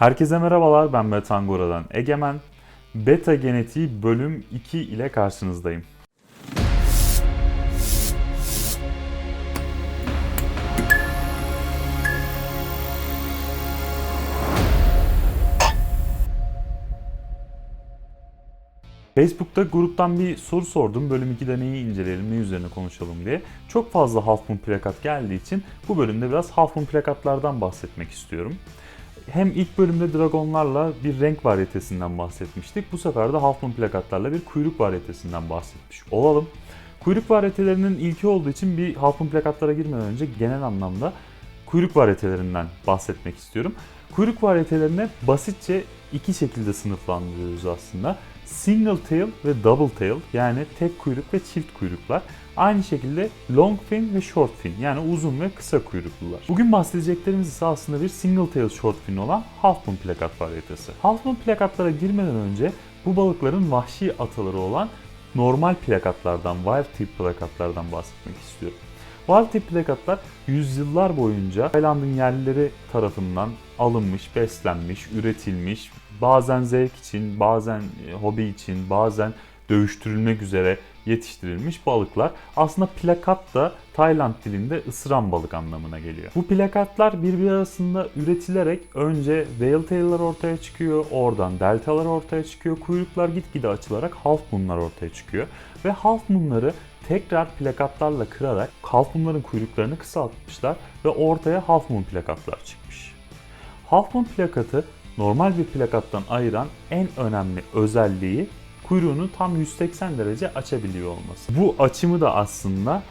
Herkese merhabalar ben Betangora'dan Egemen. Beta Genetiği bölüm 2 ile karşınızdayım. Facebook'ta gruptan bir soru sordum. Bölüm 2'de neyi inceleyelim, ne üzerine konuşalım diye. Çok fazla Half Moon plakat geldiği için bu bölümde biraz Half Moon plakatlardan bahsetmek istiyorum. Hem ilk bölümde dragonlarla bir renk varyetesinden bahsetmiştik. Bu sefer de Half Moon plakatlarla bir kuyruk varyetesinden bahsetmiş olalım. Kuyruk varyetelerinin ilki olduğu için bir Half Moon plakatlara girmeden önce genel anlamda kuyruk varyetelerinden bahsetmek istiyorum. Kuyruk varyetelerine basitçe iki şekilde sınıflandırıyoruz aslında. Single tail ve double tail yani tek kuyruk ve çift kuyruklar. Aynı şekilde long fin ve short fin yani uzun ve kısa kuyruklular. Bugün bahsedeceklerimiz ise aslında bir single tail short fin olan half moon plakat varyetesi. Half moon plakatlara girmeden önce bu balıkların vahşi ataları olan normal plakatlardan, wild tip plakatlardan bahsetmek istiyorum. Wild tip plakatlar yüzyıllar boyunca Tayland'ın yerlileri tarafından alınmış, beslenmiş, üretilmiş, bazen zevk için, bazen e, hobi için, bazen dövüştürülmek üzere yetiştirilmiş balıklar. Aslında plakat da Tayland dilinde ısıran balık anlamına geliyor. Bu plakatlar birbiri arasında üretilerek önce whale tail'lar ortaya çıkıyor, oradan deltalar ortaya çıkıyor, kuyruklar gitgide açılarak half moon'lar ortaya çıkıyor. Ve half moon'ları tekrar plakatlarla kırarak half moon'ların kuyruklarını kısaltmışlar ve ortaya half moon plakatlar çıkmış. Half moon plakatı normal bir plakattan ayıran en önemli özelliği kuyruğunu tam 180 derece açabiliyor olması. Bu açımı da aslında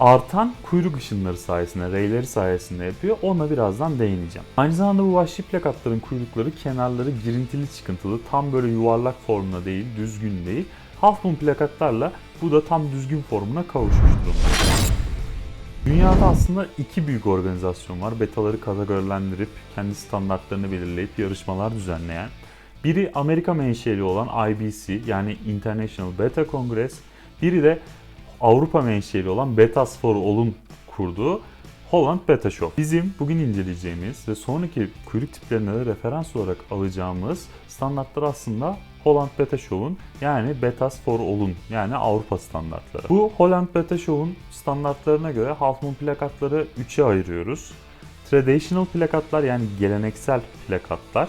artan kuyruk ışınları sayesinde, reyleri sayesinde yapıyor. Ona birazdan değineceğim. Aynı zamanda bu vahşi plakatların kuyrukları kenarları girintili çıkıntılı, tam böyle yuvarlak formda değil, düzgün değil. Half moon plakatlarla bu da tam düzgün formuna kavuşmuş durumda. Dünyada aslında iki büyük organizasyon var. Betaları kategorilendirip kendi standartlarını belirleyip yarışmalar düzenleyen. Biri Amerika menşeli olan IBC yani International Beta Congress. Biri de Avrupa menşeli olan Betas for All'un kurduğu Holland Beta Show. Bizim bugün inceleyeceğimiz ve sonraki kuyruk tiplerine de referans olarak alacağımız standartlar aslında Holland Beta Show'un yani Betas for All'un yani Avrupa standartları. Bu Holland Beta Show'un standartlarına göre Half Moon plakatları 3'e ayırıyoruz. Traditional plakatlar yani geleneksel plakatlar,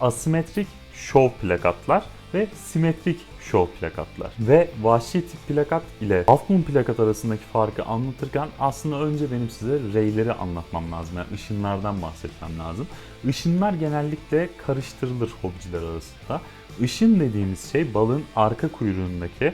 asimetrik show plakatlar ve simetrik show plakatlar. Ve vahşi tip plakat ile half moon plakat arasındaki farkı anlatırken aslında önce benim size reyleri anlatmam lazım. Yani ışınlardan bahsetmem lazım. Işınlar genellikle karıştırılır hobiciler arasında. Işın dediğimiz şey balın arka kuyruğundaki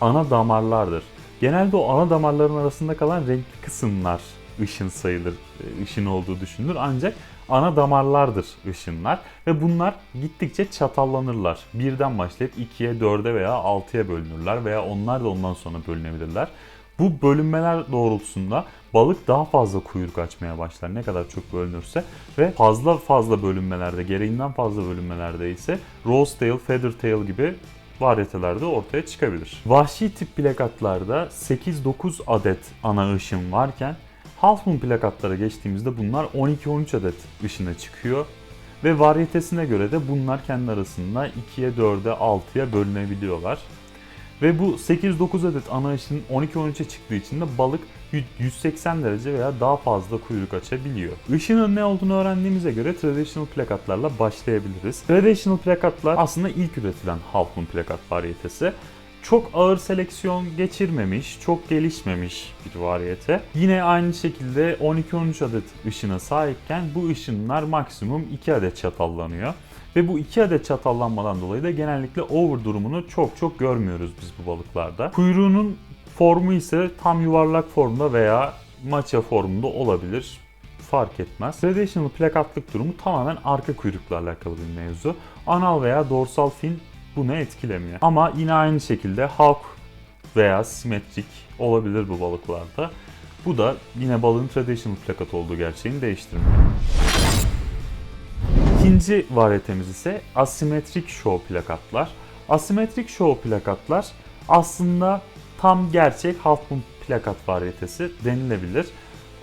ana damarlardır. Genelde o ana damarların arasında kalan renkli kısımlar ışın sayılır, ışın olduğu düşünülür. Ancak ana damarlardır ışınlar ve bunlar gittikçe çatallanırlar. Birden başlayıp 2'ye, 4'e veya 6'ya bölünürler veya onlar da ondan sonra bölünebilirler. Bu bölünmeler doğrultusunda balık daha fazla kuyruk açmaya başlar ne kadar çok bölünürse ve fazla fazla bölünmelerde, gereğinden fazla bölünmelerde ise rose tail, feather tail gibi varyetelerde ortaya çıkabilir. Vahşi tip plakatlarda 8-9 adet ana ışın varken Half Moon plakatlara geçtiğimizde bunlar 12-13 adet ışına çıkıyor. Ve varyetesine göre de bunlar kendi arasında 2'ye, 4'e, 6'ya bölünebiliyorlar. Ve bu 8-9 adet ana ışın 12-13'e çıktığı için de balık 180 derece veya daha fazla kuyruk açabiliyor. Işının ne olduğunu öğrendiğimize göre traditional plakatlarla başlayabiliriz. Traditional plakatlar aslında ilk üretilen half moon plakat varyetesi çok ağır seleksiyon geçirmemiş, çok gelişmemiş bir variyete. Yine aynı şekilde 12-13 adet ışına sahipken bu ışınlar maksimum 2 adet çatallanıyor. Ve bu 2 adet çatallanmadan dolayı da genellikle over durumunu çok çok görmüyoruz biz bu balıklarda. Kuyruğunun formu ise tam yuvarlak formda veya maça formunda olabilir fark etmez. Traditional plakatlık durumu tamamen arka kuyrukla alakalı bir mevzu. Anal veya dorsal fin bunu etkilemiyor. Ama yine aynı şekilde halk veya simetrik olabilir bu balıklarda. Bu da yine balığın traditional plakat olduğu gerçeğini değiştirmiyor. İkinci varyetemiz ise asimetrik show plakatlar. Asimetrik show plakatlar aslında tam gerçek half plakat varyetesi denilebilir.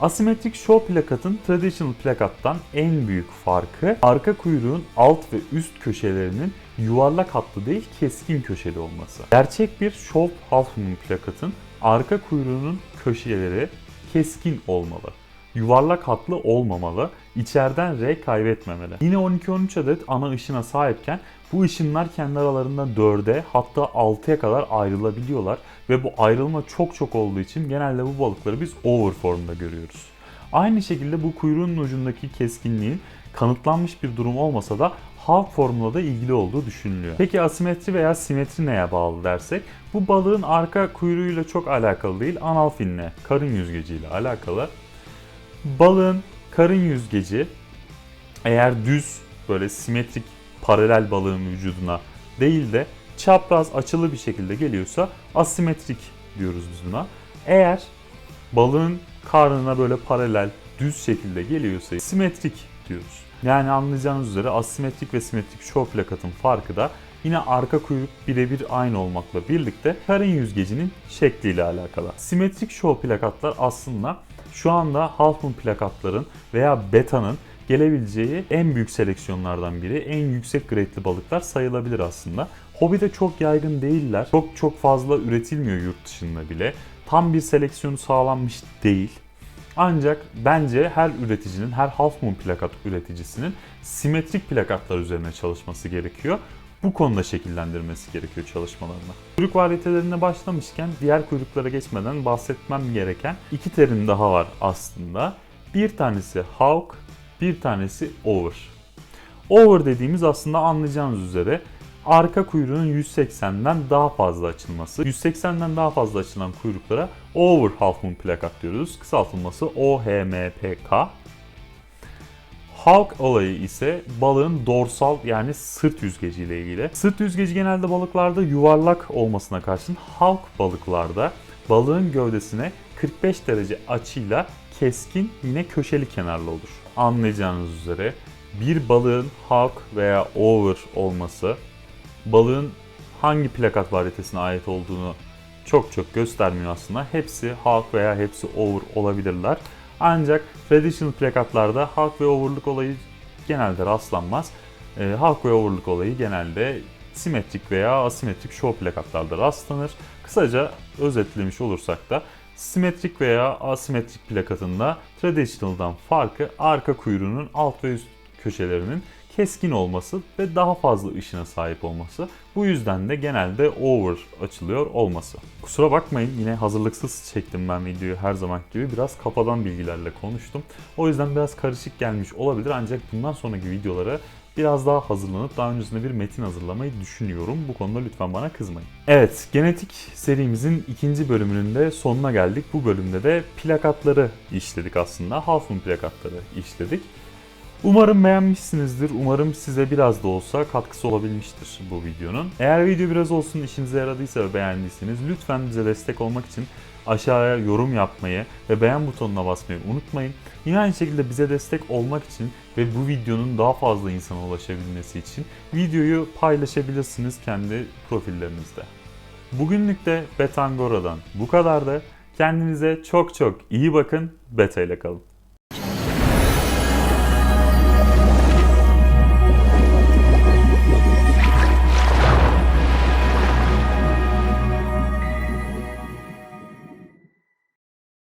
Asimetrik show plakatın traditional plakattan en büyük farkı arka kuyruğun alt ve üst köşelerinin yuvarlak hatlı değil keskin köşeli olması. Gerçek bir show half moon plakatın arka kuyruğunun köşeleri keskin olmalı. Yuvarlak hatlı olmamalı, içeriden renk kaybetmemeli. Yine 12-13 adet ana ışına sahipken bu ışınlar kendi aralarında 4'e hatta 6'ya kadar ayrılabiliyorlar ve bu ayrılma çok çok olduğu için genelde bu balıkları biz over formda görüyoruz. Aynı şekilde bu kuyruğun ucundaki keskinliğin kanıtlanmış bir durum olmasa da halk formula da ilgili olduğu düşünülüyor. Peki asimetri veya simetri neye bağlı dersek bu balığın arka kuyruğuyla çok alakalı değil anal finle, karın yüzgeciyle alakalı. Balığın karın yüzgeci eğer düz böyle simetrik paralel balığın vücuduna değil de çapraz açılı bir şekilde geliyorsa asimetrik diyoruz biz buna. Eğer balığın karnına böyle paralel düz şekilde geliyorsa simetrik diyoruz. Yani anlayacağınız üzere asimetrik ve simetrik show plakatın farkı da yine arka kuyruk birebir aynı olmakla birlikte karın yüzgecinin şekliyle alakalı. Simetrik show plakatlar aslında şu anda half moon plakatların veya beta'nın gelebileceği en büyük seleksiyonlardan biri. En yüksek grade'li balıklar sayılabilir aslında. Hobide çok yaygın değiller. Çok çok fazla üretilmiyor yurt dışında bile. Tam bir seleksiyonu sağlanmış değil. Ancak bence her üreticinin, her half moon plakat üreticisinin simetrik plakatlar üzerine çalışması gerekiyor. Bu konuda şekillendirmesi gerekiyor çalışmalarını. Kuyruk varyetelerine başlamışken diğer kuyruklara geçmeden bahsetmem gereken iki terim daha var aslında. Bir tanesi hawk, bir tanesi over. Over dediğimiz aslında anlayacağınız üzere arka kuyruğun 180'den daha fazla açılması. 180'den daha fazla açılan kuyruklara over half moon plakat diyoruz. Kısaltılması OHMPK. Hawk olayı ise balığın dorsal yani sırt yüzgeci ile ilgili. Sırt yüzgeci genelde balıklarda yuvarlak olmasına karşın hawk balıklarda balığın gövdesine 45 derece açıyla keskin yine köşeli kenarlı olur. Anlayacağınız üzere bir balığın hawk veya over olması balığın hangi plakat varyetesine ait olduğunu çok çok göstermiyor aslında. Hepsi hawk veya hepsi over olabilirler. Ancak traditional plakatlarda hawk ve overluk olayı genelde rastlanmaz. E, hawk ve overluk olayı genelde simetrik veya asimetrik show plakatlarda rastlanır. Kısaca özetlemiş olursak da simetrik veya asimetrik plakatında traditional'dan farkı arka kuyruğunun alt ve üst köşelerinin keskin olması ve daha fazla ışına sahip olması. Bu yüzden de genelde over açılıyor olması. Kusura bakmayın yine hazırlıksız çektim ben videoyu her zaman gibi. Biraz kafadan bilgilerle konuştum. O yüzden biraz karışık gelmiş olabilir ancak bundan sonraki videolara biraz daha hazırlanıp daha öncesinde bir metin hazırlamayı düşünüyorum. Bu konuda lütfen bana kızmayın. Evet, genetik serimizin ikinci bölümünün de sonuna geldik. Bu bölümde de plakatları işledik aslında. Halfmoon plakatları işledik. Umarım beğenmişsinizdir. Umarım size biraz da olsa katkısı olabilmiştir bu videonun. Eğer video biraz olsun işinize yaradıysa ve beğendiyseniz lütfen bize destek olmak için aşağıya yorum yapmayı ve beğen butonuna basmayı unutmayın. Yine aynı şekilde bize destek olmak için ve bu videonun daha fazla insana ulaşabilmesi için videoyu paylaşabilirsiniz kendi profillerinizde. Bugünlük de Betangora'dan bu kadar da kendinize çok çok iyi bakın. Beta ile kalın.